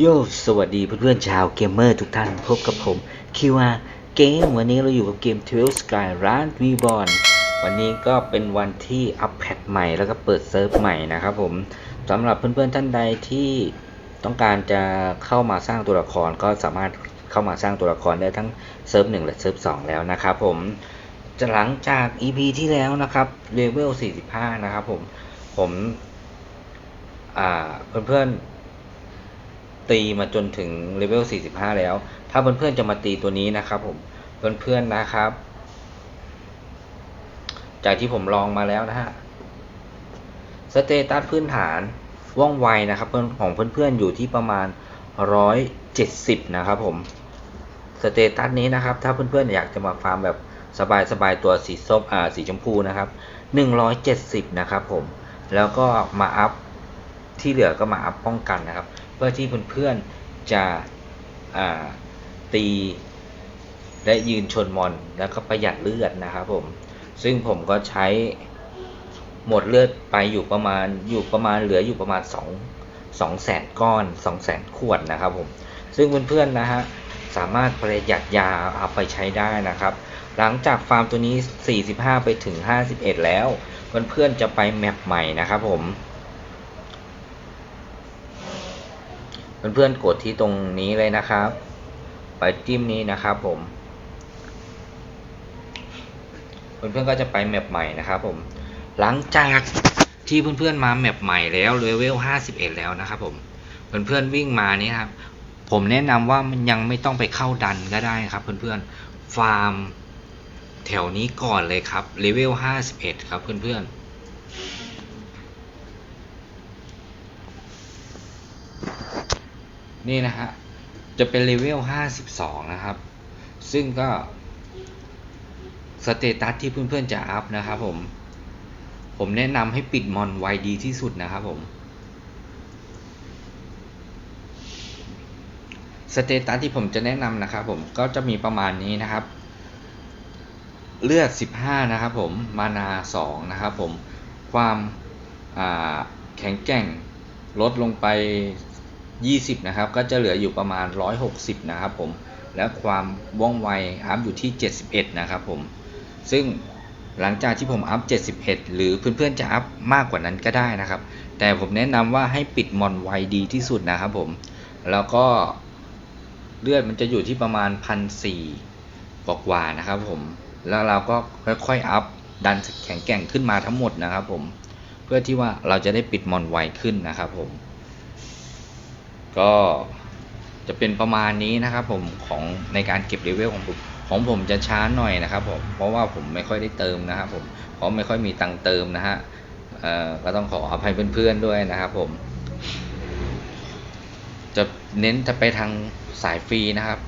โยสวัสดีเพื่อนๆชาวเกมเมอร์ทุกท่านพบกับผมคิวอาเกมวันนี้เราอยู่กับเกม12 Sky ร้าน v b o r n วันนี้ก็เป็นวันที่อัปแพทใหม่แล้วก็เปิดเซิร์ฟใหม่นะครับผมสำหรับเพื่อนๆท่านใดที่ต้องการจะเข้ามาสร้างตัวละครก็สามารถเข้ามาสร้างตัวละครได้ทั้งเซิร์ฟ1และเซิร์ฟ2แล้วนะครับผมจะหลังจาก EP ที่แล้วนะครับเลเวล45 นะครับผมผมอ่าเพื่อนๆ ตีมาจนถึงเลเวล 45 แล้ว ถ้าเพื่อนๆจะมาตีตัวนี้นะครับผมเพื่อนๆนะครับ จากที่ผมลองมาแล้วนะฮะสเตตัสพื้นฐานว่องไวนะครับเพื่อนของเพื่อนๆอยู่ที่ประมาณ 170 นะครับผมสเตตัสนี้นะครับ ถ้าเพื่อนๆอยากจะมาฟาร์มแบบสบายๆตัวสีส้มอ่าสีชมพูนะครับ 170 นะครับผมแล้วก็มาอัพที่เหลือก็มาอัพป้องกันนะครับ เพื่อที่เพื่อนๆจะตีและยืนชนมอนแล้วก็ประหยัดเลือดนะครับผม ซึ่งผมก็ใช้หมดเลือดไปอยู่ประมาณอยู่ประมาณเหลืออยู่ประมาณ2 2แสนก้อน2แสนขวดนะครับผม ซึ่งเพื่อนๆนะฮะสามารถประหยัดยาเอาไปใช้ได้นะครับ หลังจากฟาร์มตัวนี้ 45 ไปถึง 51 แล้ว เพื่อนๆจะไปแมปใหม่นะครับผม เพื่อนๆกดที่ตรงนี้เลยนะครับ ไปจิ้มนี้นะครับผมเพื่อนๆก็จะไปแมปใหม่นะครับผม หลังจากที่เพื่อนๆมาแมปใหม่แล้วเลเวล51 แล้วนะครับผมเพื่อนๆวิ่งมานี่ครับ ผมแนะนำว่ามันยังไม่ต้องไปเข้าดันก็ได้ครับ เพื่อนๆฟาร์มแถวนี้ก่อนเลยครับเลเวล51 ครับเพื่อนๆ นี่นะฮะจะเป็นเลเวล 52 นะครับ ซึ่งก็สเตตัสที่เพื่อนๆจะอัพนะครับผม ผมแนะนำให้ปิดมอนไวดีที่สุดนะครับผม สเตตัสที่ผมจะแนะนำนะครับผมก็จะมีประมาณนี้นะครับ เลือด 15 นะครับผม มานา 2 นะครับผม ความแข็งแกร่งลดลงไป 20 นะครับ ก็จะเหลืออยู่ประมาณ 160 นะครับผม และความว่องไวอัพอยู่ที่ 71 นะครับผม ซึ่งหลังจากที่ผมอัพ 71 หรือเพื่อนๆจะอัพมากกว่านั้นก็ได้นะครับ แต่ผมแนะนำว่าให้ปิดมอนไวดีที่สุดนะครับผม แล้วก็เลือดมันจะอยู่ที่ประมาณ 1,400กว่าๆนะครับผม แล้วเราก็ค่อยๆอัพดันแข็งแกร่งขึ้นมาทั้งหมดนะครับผม เพื่อที่ว่าเราจะได้ปิดมอนไวขึ้นนะครับผม ก็จะเป็นประมาณนี้นะครับผมของในการเก็บเลเวลของผมของผมจะช้าหน่อยนะครับผมเพราะว่าผมไม่ค่อยได้เติมนะครับผมเพราะไม่ค่อยมีตังเติมนะฮะก็ต้องขออภัยเพื่อนๆด้วยนะครับผม จะเน้นจะไปทางสายฟรีนะครับ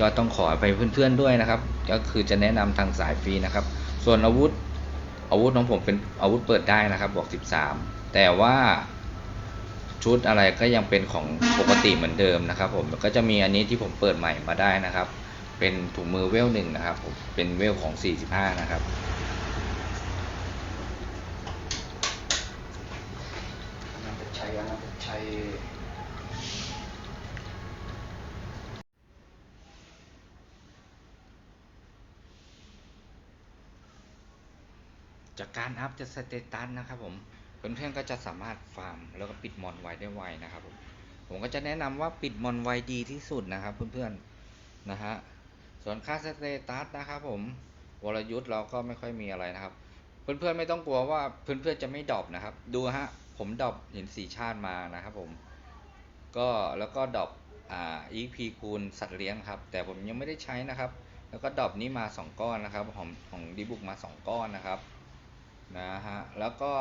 ก็ต้องขออภัยเพื่อนๆด้วยนะครับ ก็คือจะแนะนำทางสายฟรีนะครับ ส่วนอาวุธอาวุธของผมเป็นอาวุธเปิดได้นะครับบอก13 แต่ว่า ชุดอะไรก็ยังเป็นของปกติเหมือนเดิมนะครับ ผมก็จะมีอันนี้ที่ผมเปิดใหม่มาได้นะครับ เป็นถุงมือเวลหนึ่งนะครับผมเป็นเวลของ 45 นะครับชัยอนันทชัยจากการอัพจะสเตตัสนะครับผม เพื่อนๆก็จะสามารถฟาร์มแล้วก็ปิดมอนไวได้ไวนะครับผมผมก็จะแนะนำว่าปิดมอนไวดีที่สุดนะครับเพื่อนๆนะฮะส่วนค่าสเตตัสนะครับผมวรยุทธ์เราก็ไม่ค่อยมีอะไรนะครับ เพื่อนๆไม่ต้องกลัวว่าเพื่อนๆจะไม่ดรอปนะครับ ดูฮะผมดรอปหินสีชาติมานะครับผมก็แล้วก็ดรอปอ่า EP คูณสัตว์เลี้ยงครับ แต่ผมยังไม่ได้ใช้นะครับ แล้วก็ดรอปนี้มา 2 ก้อนนะครับของของดีบุกมา 2 ก้อนนะครับนะฮะแล้วก็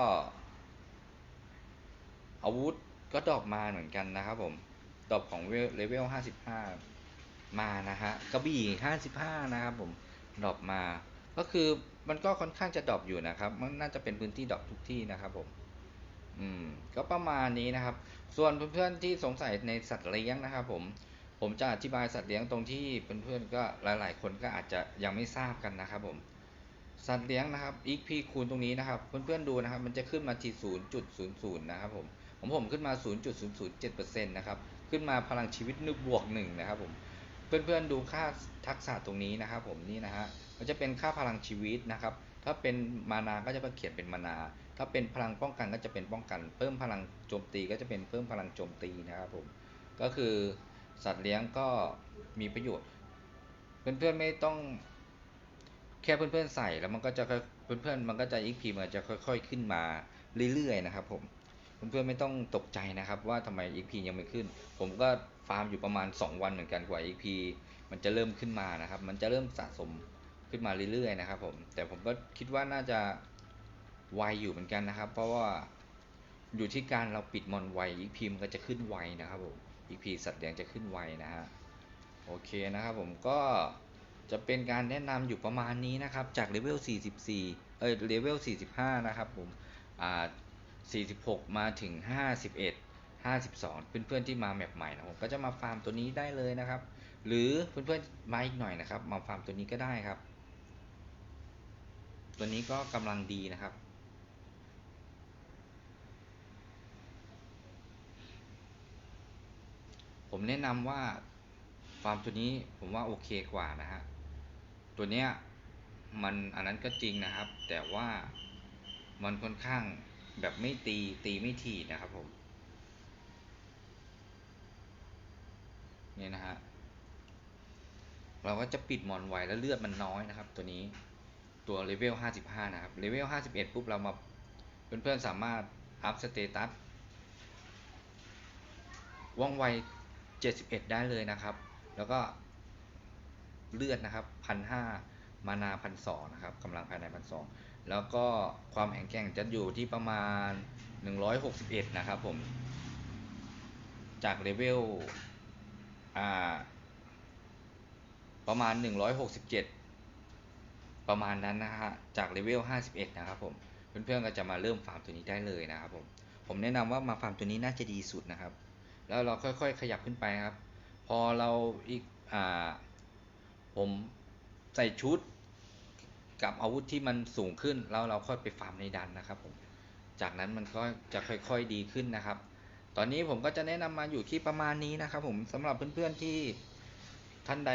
อาวุธก็ดรอปมาเหมือนกันนะครับผมดรอปของเลเวล 55 มานะฮะกระบี่ 55 นะครับผมดรอปมา ก็คือมันก็ค่อนข้างจะดรอปอยู่นะครับ มันน่าจะเป็นพื้นที่ดรอปทุกที่นะครับผม อืม ก็ประมาณนี้นะครับ ส่วนเพื่อนๆที่สงสัยในสัตว์เลี้ยงนะครับผม ผมจะอธิบายสัตว์เลี้ยงตรงที่เพื่อนๆก็หลายๆ คนก็อาจจะยังไม่ทราบกันนะครับผม สัตว์เลี้ยงนะครับ XP คูณตรงนี้นะครับ เพื่อนๆดูนะครับ มันจะขึ้นมาที่ 0.00 นะครับผม ของผมขึ้นมา 0.007%นะครับ ขึ้นมาพลังชีวิตนึกบวกหนึ่งนะครับผม เพื่อนๆดูค่าทักษะตรงนี้นะครับผมนี่นะฮะ มันจะเป็นค่าพลังชีวิตนะครับ ถ้าเป็นมานา ก็จะเขียนเป็นมานา ถ้าเป็นพลังป้องกันก็จะเป็นป้องกัน เพิ่มพลังโจมตีก็จะเป็นเพิ่มพลังโจมตีนะครับผม ก็คือสัตว์เลี้ยงก็มีประโยชน์ เพื่อนๆไม่ต้องแค่เพื่อนๆใส่แล้วมันก็จะเพื่อนๆมันก็จะอีกพีมันจะค่อย ๆ ขึ้นมาเรื่อยๆนะครับผม เพื่อนๆไม่ต้องตกใจนะครับว่าทำไม XP ยังไม่ขึ้น ผมก็ฟาร์มอยู่ประมาณ 2 วันเหมือนกันกว่า XP มันจะเริ่มขึ้นมานะครับ มันจะเริ่มสะสมขึ้นมาเรื่อยๆนะครับผม แต่ผมก็คิดว่าน่าจะไวอยู่เหมือนกันนะครับ เพราะว่าอยู่ที่การเราปิดมอนไว XP มันก็จะขึ้นไวนะครับผม XP สัตว์เลี้ยงจะขึ้นไวนะฮะ โอเคนะครับผมก็จะเป็นการแนะนำอยู่ประมาณนี้นะครับ จากเลเวล 44 เอ้ยเลเวล 45 นะครับผม อ่า 46 มาถึง 51 52 เพื่อนๆที่มาแมปใหม่นะผมก็จะมาฟาร์มตัวนี้ได้เลยนะครับ หรือเพื่อนๆมาอีกหน่อยนะครับ มาฟาร์มตัวนี้ก็ได้ครับ ตัวนี้ก็กำลังดีนะครับผมแนะนำว่าฟาร์มตัวนี้ผมว่าโอเคกว่านะฮะ ตัวเนี้ยมันอันนั้นก็จริงนะครับ แต่ว่ามันค่อนข้าง แบบไม่ตีตีไม่ทีนะครับผมเนี่ยนะฮะเราก็จะปิดมอนไวแล้วเลือดมันน้อยนะครับ ตัวนี้ตัวเลเวล 55 นะครับเลเวล 51 ปุ๊บเรามาเพื่อนๆสามารถอัพสเตตัสว่องไว 71 ได้เลยนะครับ แล้วก็เลือดนะครับพันห้า มานาพันสองนะครับกำลังภายในพันสองแล้วก็ความแข็งแกร่งจะอยู่ที่ประมาณ 161 นะครับผม จากเลเวลอ่าประมาณ 167 ประมาณนั้นนะฮะจากเลเวล51 นะครับผม เพื่อนๆก็จะมาเริ่มฟาร์มตัวนี้ได้เลยนะครับผม ผมแนะนำว่ามาฟาร์มตัวนี้น่าจะดีสุดนะครับ แล้วเราค่อยๆขยับขึ้นไปครับ พอเราอีกอ่าผมใส่ชุด กับอาวุธที่มันสูงขึ้นแล้วเราค่อยไปฟาร์มในดันนะครับผมจากนั้นมันก็จะค่อยๆดีขึ้นนะครับ ตอนนี้ผมก็จะแนะนำมาอยู่ที่ประมาณนี้นะครับ ผมสำหรับเพื่อนๆที่ท่านใด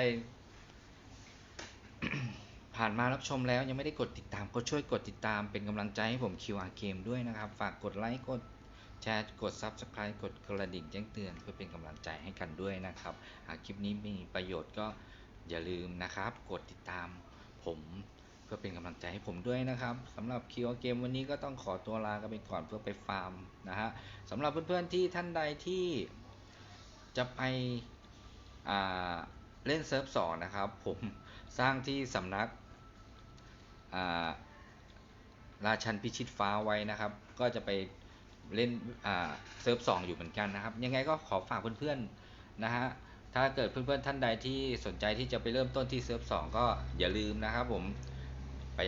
ผ่านมารับชมแล้วยังไม่ได้กดติดตามก็ช่วยกดติดตามเป็นกำลังใจให้ผม QR Game ด้วยนะครับ ฝากกดไลค์กดแชร์กด Subscribe กดกระดิ่งแจ้งเตือนเพื่อเป็นกำลังใจให้กันด้วยนะครับ หากคลิปนี้มีประโยชน์ก็อย่าลืมนะครับ กดติดตามผม เพื่อเป็นกำลังใจให้ผมด้วยนะครับสำหรับ QR Game วันนี้ก็ต้องขอตัวลากันไปก่อนเพื่อไปฟาร์มนะฮะสำหรับเพื่อนๆที่ท่านใดที่จะไปเล่นเซิร์ฟสองนะครับ ผมสร้างที่สำนัการาชันพิชิตฟ้าไว้นะครับ ก็จะไปเล่นเซิร์ฟสองอยู่เหมือนกันนะครับ ยังไงก็ขอฝากเพื่อนๆนะฮะถ้าเกิดเพื่อนๆท่านใดที่สนใจที่จะไปเริ่มต้นที่เซิร์ฟสองก็อย่าลืมนะครับผม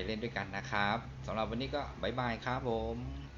เล่นด้วยกันนะครับสำหรับวันนี้ก็บายบายครับผม